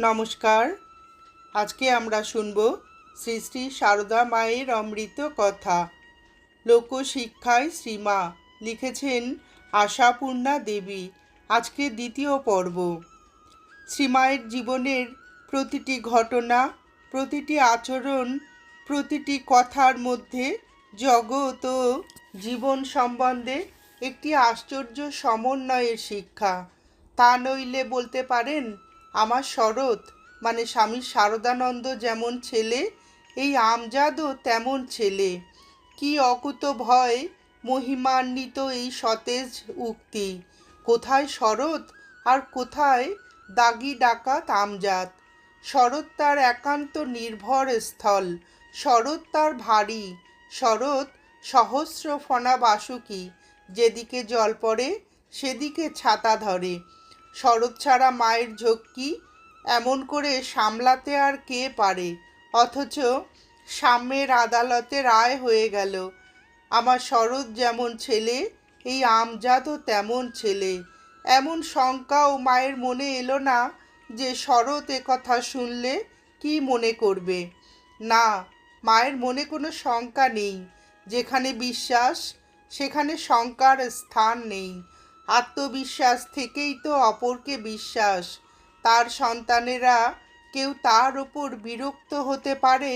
নমস্কার। আজকে আমরা শুনব শ্রী শ্রী সারদা মায়ের অমৃত কথা। লোকশিক্ষায় শ্রীমা লিখেছেন আশাপূর্ণা দেবী। আজকে দ্বিতীয় পর্ব। শ্রীমায়ের জীবনের প্রতিটি ঘটনা, প্রতিটি আচরণ, প্রতিটি কথার মধ্যে জগৎ ও জীবন সম্বন্ধে একটি আশ্চর্য সমন্বয়ের শিক্ষা। তা নইলে বলতে পারেন আমার শরৎ মানে স্বামী শারদানন্দ যেমন ছেলে, এই আমজাদও তেমন ছেলে। কি অকুত ভয়, মহিমান্বিত এই সতেজ উক্তি। কোথায় শরৎ আর কোথায় দাগি ডাকাত আমজাদ? শরৎ তার একান্ত নির্ভর স্থল, শরৎ তার ভারী, শরৎ সহস্র ফনা বাসুকি, যেদিকে জল পড়ে, সেদিকে ছাতা ধরে। শরৎ ছাড়া মায়ের ঝক্কি, এমন করে সামলাতে আর কে পারে? অথচ সাম্যের আদালতে রায় হয়ে গেল। আমার শরৎ যেমন ছেলে, এই আমজাদও তেমন ছেলে। এমন শঙ্কাও মায়ের মনে এলো না যে শরৎ এ কথা শুনলে কি মনে করবে। না, মায়ের মনে কোনো শঙ্কা নেই। যেখানে বিশ্বাস, সেখানে শঙ্কার স্থান নেই। আত্মবিশ্বাস থেকেই তো অপরকে বিশ্বাস। তার সন্তানেরা কেউ তার ওপর বিরক্ত হতে পারে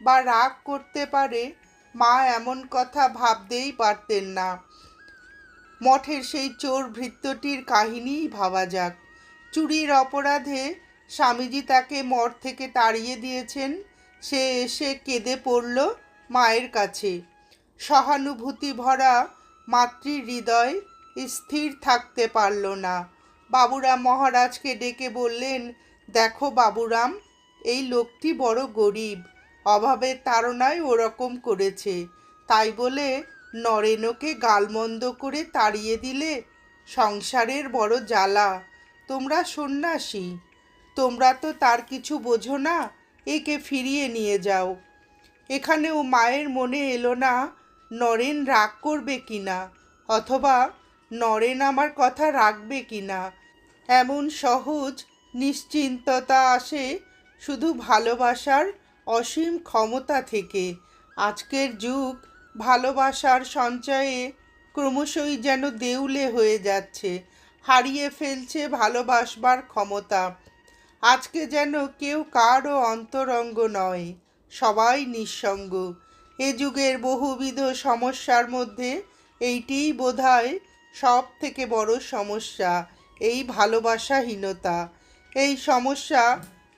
বা রাগ করতে পারে, মা এমন কথা ভাবতেই পারতেন না। মঠের সেই চোর ভৃত্যটির কাহিনীই ভাবা যাক। চুরির অপরাধে স্বামীজি তাকে মঠ থেকে তাড়িয়ে দিয়েছেন। সে এসে কেঁদে পড়ল মায়ের কাছে। সহানুভূতি ভরা মাতৃ হৃদয় স্থির থাকতে পারল না। বাবুরাম মহারাজকে ডেকে বললেন, দেখো বাবুরাম, এই লোকটি বড় গরিব, অভাবের তাড়নায় ওরকম করেছে। তাই বলে নরেনকে গালমন্দ করে তাড়িয়ে দিলে সংসারের বড় জ্বালা। তোমরা সন্ন্যাসী, তোমরা তো তার কিছু বোঝো না, একে ফিরিয়ে নিয়ে যাও। এখানেও মায়ের মনে এলো না, নরেন রাগ করবে কিনা, অথবা নরেন আমার কথা রাখবে কি না? এমন সহজ নিশ্চিন্ততা আসে শুধু ভালোবাসার অসীম ক্ষমতা থেকে। আজকের যুগ ভালোবাসার সঞ্চয়ে ক্রমশই যেন দেউলে হয়ে যাচ্ছে, হারিয়ে ফেলছে ভালোবাসবার ক্ষমতা। আজকে যেন কেউ কারও অন্তরঙ্গ নয়, সবাই নিঃসঙ্গ। এ যুগের বহুবিধ সমস্যার মধ্যে এইটিই বোধহয় সব থেকে বড় সমস্যা এই ভালোবাসাহীনতা। এই সমস্যা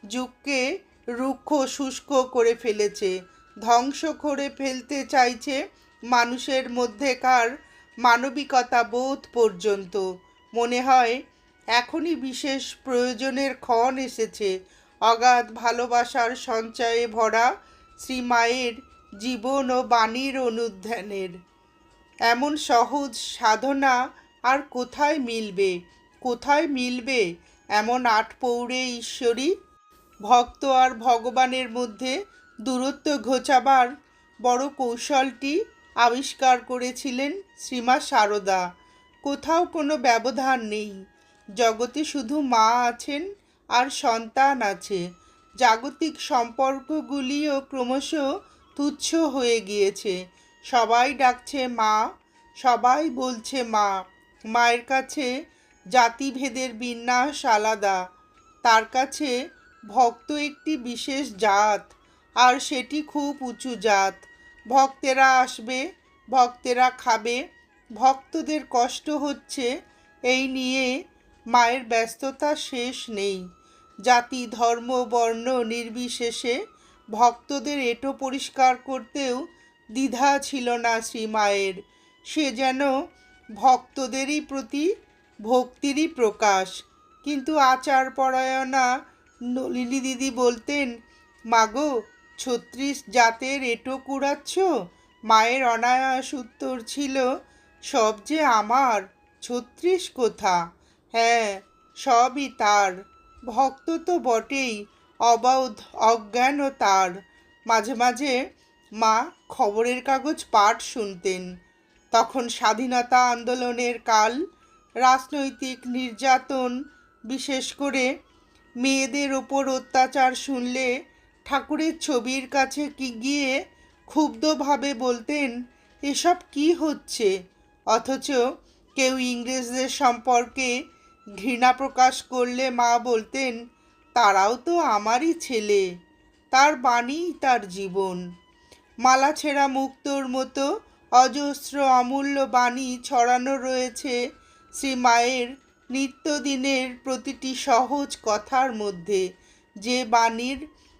যুগকে রুক্ষ, শুষ্ক করে ফেলেছে, ধ্বংস করে ফেলতে চাইছে মানুষের মধ্যেকার মানবিকতা বোধ পর্যন্ত। মনে হয় এখনই বিশেষ প্রয়োজনের ক্ষণ এসেছে। অগাধ ভালোবাসার সঞ্চয়ে ভরা শ্রীমায়ের জীবন ও বাণীর অনুধ্যানের। এমন সহজ সাধনা আর কোথায় মিলবে? কোথায় মিলবে এমন আট পৌড়ে ঈশ্বরী? ভক্ত আর ভগবানের মধ্যে দূরত্ব ঘোচাবার বড় কৌশলটি আবিষ্কার করেছিলেন শ্রীমা সারদা। কোথাও কোনো ব্যবধান নেই। জগতে শুধু মা আছেন আর সন্তান আছে। জাগতিক সম্পর্কগুলিও ক্রমশ তুচ্ছ হয়ে গিয়েছে। সবাই ডাকছে মা, সবাই বলছে মা। মায়ের কাছে জাতিভেদের বিন্যাস আলাদা। তার কাছে ভক্ত একটি বিশেষ জাত, আর সেটি খুব উঁচু জাত। ভক্তেরা আসবে, ভক্তেরা খাবে। ভক্তদের কষ্ট হচ্ছে, এই নিয়ে মায়ের ব্যস্ততা শেষ নেই। জাতি, ধর্ম, বর্ণ নির্বিশেষে ভক্তদের এটো পরিষ্কার করতেও দ্বিধা ছিল না শ্রীমায়ের সে যেন ভক্তদেরই প্রতি ভক্তিরই প্রকাশ। কিন্তু আচার পরায়ণা নলিনী দিদি বলতেন, মাগো, ছত্রিশ জাতের এটো কুড়াচ্ছ? মায়ের অনায়াস উত্তর ছিল, সব যে আমার, ছত্রিশ কোথা? হ্যাঁ সবই তার। ভক্ত তো বটেই, অবাধ অজ্ঞানও তার। মাঝে মাঝে মা খবরের কাগজ পাঠ শুনতেন। তখন স্বাধীনতা আন্দোলনের কাল, রাজনৈতিক নির্যাতন, বিশেষ করে মেয়েদের ওপর অত্যাচার শুনলে ঠাকুরের ছবির কাছে কি গিয়ে ক্ষুব্ধভাবে বলতেন, এসব কি হচ্ছে? অথচ কেউ ইংরেজদের সম্পর্কে ঘৃণা প্রকাশ করলে মা বলতেন, তারাও তো আমারই ছেলে, তার বাণীই তার জীবন। মালা ছেঁড়া মুক্তোর মতো অজস্র অমূল্য বাণী ছড়ানো রয়েছে শ্রী মায়ের নিত্যদিনের প্রতিটি সহজ কথার মধ্যে। যে বাণীর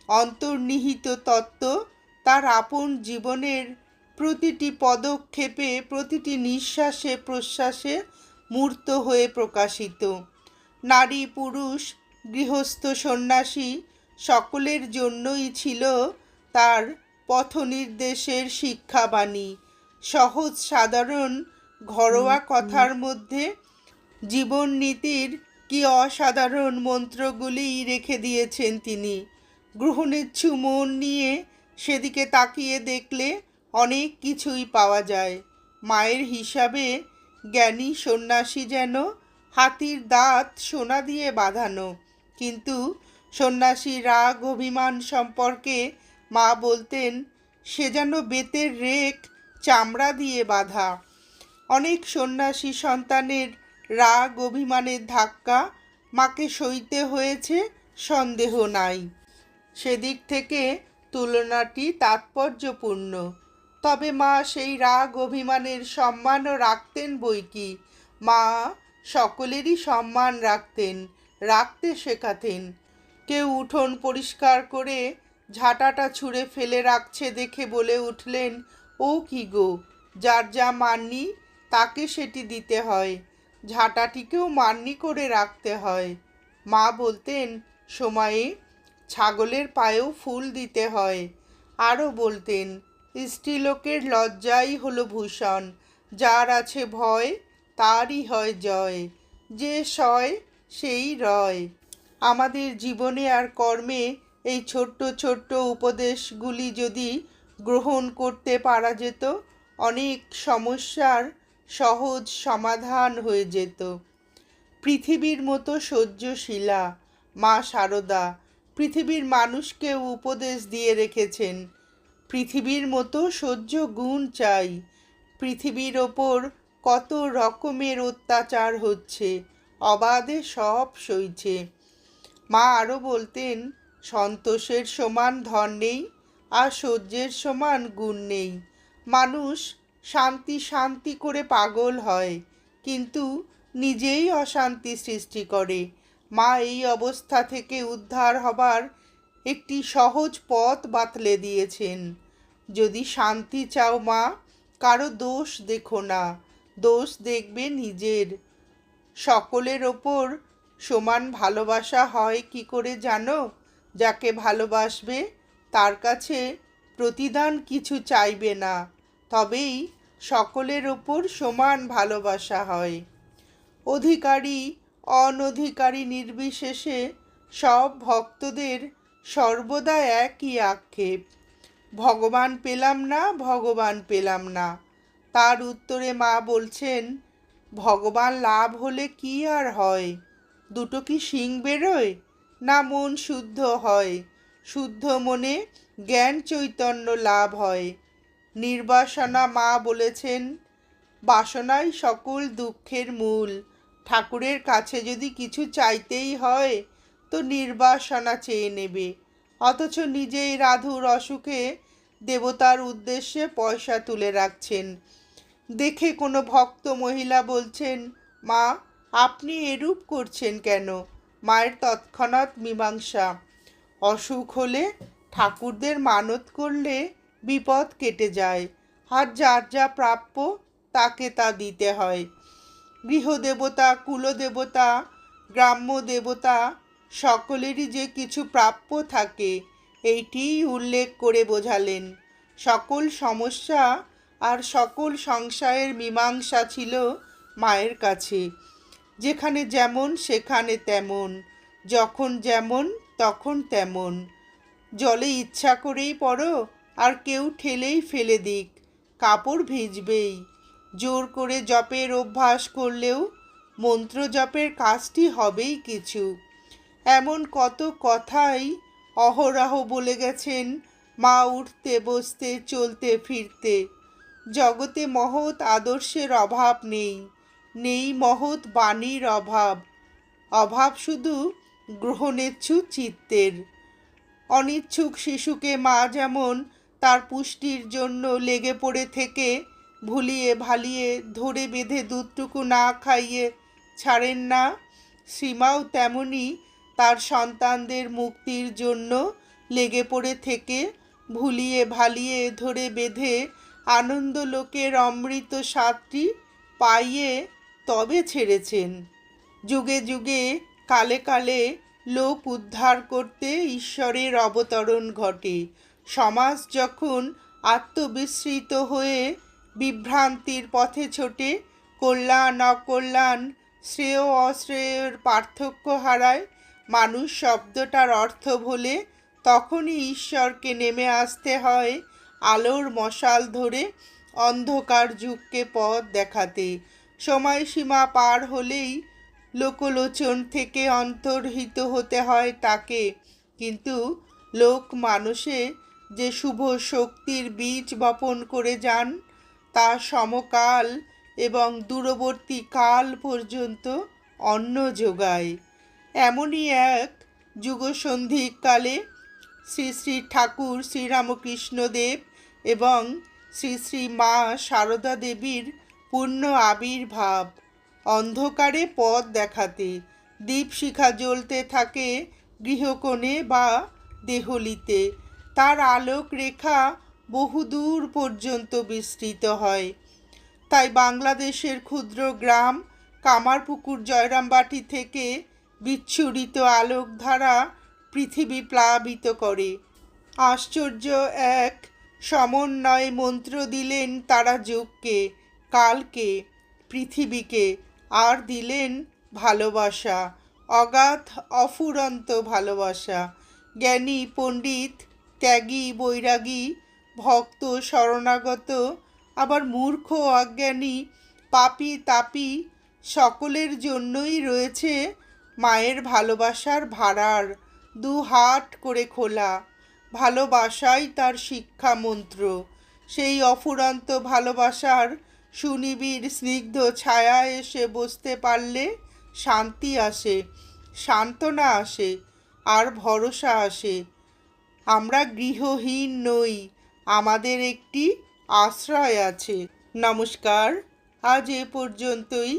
অন্তর্নিহিত তত্ত্ব তার আপন জীবনের প্রতিটি পদক্ষেপে, প্রতিটি নিঃশ্বাসে, প্রশ্বাসে মূর্ত হয়ে প্রকাশিত। নারী, পুরুষ, গৃহস্থ, সন্ন্যাসী সকলের জন্যই ছিল তার পথনির্দেশের শিক্ষাবাণী। সহজ সাধারণ ঘরোয়া কথার মধ্যে জীবন নীতির কি অসাধারণ মন্ত্রগুলিই রেখে দিয়েছেন তিনি। গ্রহণের মন নিয়ে সেদিকে তাকিয়ে দেখলে অনেক কিছুই পাওয়া যায়। মায়ের হিসাবে জ্ঞানী সন্ন্যাসী যেন হাতির দাঁত সোনা দিয়ে বাঁধানো কিন্তু সন্ন্যাসী রাগ অভিমান সম্পর্কে মা বলতেন, সে যেন বেতের রেক চামড়া দিয়ে বাঁধা। অনেক সন্ন্যাসী সন্তানের রাগ অভিমানের ধাক্কা মাকে সইতে হয়েছে, সন্দেহ নাই। সেদিক থেকে তুলনাটি তাৎপর্যপূর্ণ। তবে মা সেই রাগ অভিমানের সম্মানও রাখতেন বই কি? মা সকলেরই সম্মান রাখতেন, রাখতে শেখাতেন। কেউ উঠোন পরিষ্কার করে ঝাঁটাটা ছুঁড়ে ফেলে রাখছে দেখে বলে উঠলেন, ও কি গো, যার যা মাননি তাকে সেটি দিতে হয়। ঝাঁটাটিকেও মান্নি করে রাখতে হয়। মা বলতেন, সময়ে, ছাগলের পায়েও ফুল দিতে হয়। আরও বলতেন, স্ত্রীলোকের লজ্জাই হলো ভূষণ, যার আছে ভয়, তারই হয় জয়। যে সয়, সেই রয়। আমাদের জীবনে আর কর্মে এই ছোট্ট ছোট্ট উপদেশগুলি যদি গ্রহণ করতে পারা যেত, অনেক সমস্যার সহজ সমাধান হয়ে যেত। পৃথিবীর মতো সহ্যশীলা, মা সারদা, পৃথিবীর মানুষকেও উপদেশ দিয়ে রেখেছেন, পৃথিবীর মতো সহ্য গুণ চাই। পৃথিবীর ওপর কত রকমের অত্যাচার হচ্ছে, অবাধে সব সইছে। মা আরও বলতেন সন্তোষের সমান ধন নেই, আর সহ্যের সমান গুণ নেই। মানুষ শান্তি শান্তি করে পাগল হয়, কিন্তু নিজেই অশান্তি সৃষ্টি করে। মা এই অবস্থা থেকে উদ্ধার হবার একটি সহজ পথ বাতলে দিয়েছেন। যদি শান্তি চাও মা, কারও দোষ দেখো না। দোষ দেখবে নিজের। সকলের ওপর সমান ভালোবাসা হয় কি করে জানো? যাকে ভালোবাসবে, তার কাছে প্রতিদান কিছু চাইবে না, তবেই সকলের ওপর সমান ভালোবাসা হয়। অধিকারী, অনধিকারী নির্বিশেষে সব ভক্তদের সর্বদা একই আক্ষেপ। ভগবান পেলাম না, ভগবান পেলাম না। তার উত্তরে মা বলছেন, ভগবান লাভ হলে কি আর হয়? দুটো কি শিং বেরোয়? না মন শুদ্ধ হয়, শুদ্ধ মনে জ্ঞান চৈতন্য লাভ হয়। নির্বাসনা মা বলেছেন, বাসনাই সকল দুঃখের মূল। ঠাকুরের কাছে যদি কিছু চাইতেই হয়, তো নির্বাসনা চেয়ে নেবে। অথচ নিজেই রাধুর অসুখে দেবতার উদ্দেশ্যে পয়সা তুলে রাখছেন। দেখে কোনো ভক্ত মহিলা বলছেন, মা, আপনি এরূপ করছেন কেন? মায়ের তৎক্ষণাৎ মীমাংসা। অসুখ হলে ঠাকুরদের মানত করলে বিপদ কেটে যায়। আর যার যা প্রাপ্য তাকে তা দিতে হয়। গৃহদেবতা, কুলদেবতা, গ্রাম্য দেবতা সকলেরই যে কিছু প্রাপ্য থাকে, এইটিই উল্লেখ করে বোঝালেন। সকল সমস্যা আর সকল সংশয়ের মীমাংসা ছিল মায়ের কাছে। যেখানে যেমন, সেখানে তেমন, যখন যেমন, তখন তেমন। জলে ইচ্ছা করেই পড়ো, আর কেউ ঠেলেই ফেলে দিক, কাপড় ভিজবেই। জোর করে জপের অভ্যাস করলেও মন্ত্র জপের কাজটি হবেই কিছু। এমন কত কথাই অহরহ বলে গেছেন মা উঠতে, বসতে, চলতে, ফিরতে। জগতে মহৎ আদর্শের অভাব নেই। নেই মহৎ বাণীর অভাব। অভাব শুধু গ্রহণেচ্ছু চিত্তের। অনিচ্ছুক শিশুকে মা যেমন তার পুষ্টির জন্য লেগে পড়ে থেকে ভুলিয়ে ভালিয়ে ধরে বেঁধে দুধটুকু না খাইয়ে ছাড়েন না, সীমাও তেমনি তার সন্তানদের মুক্তির জন্য লেগে পড়ে থেকে ভুলিয়ে ভালিয়ে ধরে বেঁধে আনন্দলোকের অমৃত স্বাদটি পাইয়ে তবে ছেড়েছেন। যুগে যুগে, কালে কালে লোক উদ্ধার করতে ঈশ্বরের অবতরণ ঘটে। সমাজ যখন আত্মবিস্মৃত হয়ে বিভ্রান্তির পথে ছোটে, কল্যাণ, অকল্যাণ, শ্রেয়, অশ্রেয়ের পার্থক্য হারায়, মানুষ শব্দটার অর্থ ভোলে তখনই ঈশ্বরকে নেমে আসতে হয় আলোর মশাল ধরে অন্ধকার যুগকে পথ দেখাতে। সময়সীমা পার হলেই লোকলোচন থেকে অন্তর্হিত হতে হয় তাকে। কিন্তু লোক মানুষে যে শুভ শক্তির বীজ বপন করে যান, তা সমকাল এবং দূরবর্তী কাল পর্যন্ত অন্ন যোগায়। এমনই এক যুগসন্ধিকালে শ্রী শ্রী ঠাকুর শ্রীরামকৃষ্ণদেব এবং শ্রী শ্রী মা সারদা দেবীর পূর্ণ আবির্ভাব। অন্ধকারে পথ দেখাতে, দীপশিখা জ্বলতে থাকে গৃহকোণে বা দেহলিতে। তার আলোক রেখা বহুদূর পর্যন্ত বিস্তৃত হয়। তাই বাংলাদেশের ক্ষুদ্র গ্রাম কামারপুকুর জয়রামবাটি থেকে বিচ্ছুরিত আলোকধারা পৃথিবী প্লাবিত করে। আশ্চর্য এক সমন্বয় মন্ত্র দিলেন তারা যুগকে। কালকে পৃথিবীকে আর দিলেন ভালোবাসা, অগাধ, অফুরন্ত ভালোবাসা। জ্ঞানী, পণ্ডিত, ত্যাগী, বৈরাগী, ভক্ত, শরণাগত, আবার মূর্খ, অজ্ঞানী, পাপি, তাপি, সকলের জন্যই রয়েছে মায়ের ভালোবাসার ভাড়ার দু হাট করে খোলা। ভালোবাসাই তার শিক্ষা মন্ত্র সেই অফুরন্ত ভালোবাসার সুনিবিড় স্নিগ্ধ ছায়া এসে বসতে পারলে শান্তি আসে, সান্ত্বনা আসে, আর ভরসা আসে। আমরা গৃহহীন নই, আমাদের একটি আশ্রয় আছে। নমস্কার, আজ এ পর্যন্তই।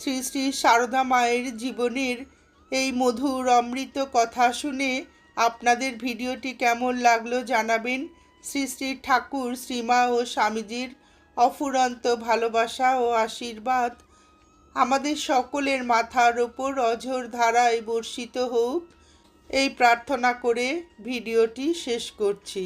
শ্রী শ্রী সারদা মায়ের জীবনের এই মধুর অমৃত কথা শুনে আপনাদের ভিডিওটি কেমন লাগল জানাবেন শ্রী শ্রী ঠাকুর, শ্রীমা ও স্বামীজির অফুরন্ত ভালোবাসা ও আশীর্বাদ আমাদের সকলের মাথার ওপর অঝোর ধারায় বর্ষিত হোক। এই প্রার্থনা করে ভিডিওটি শেষ করছি।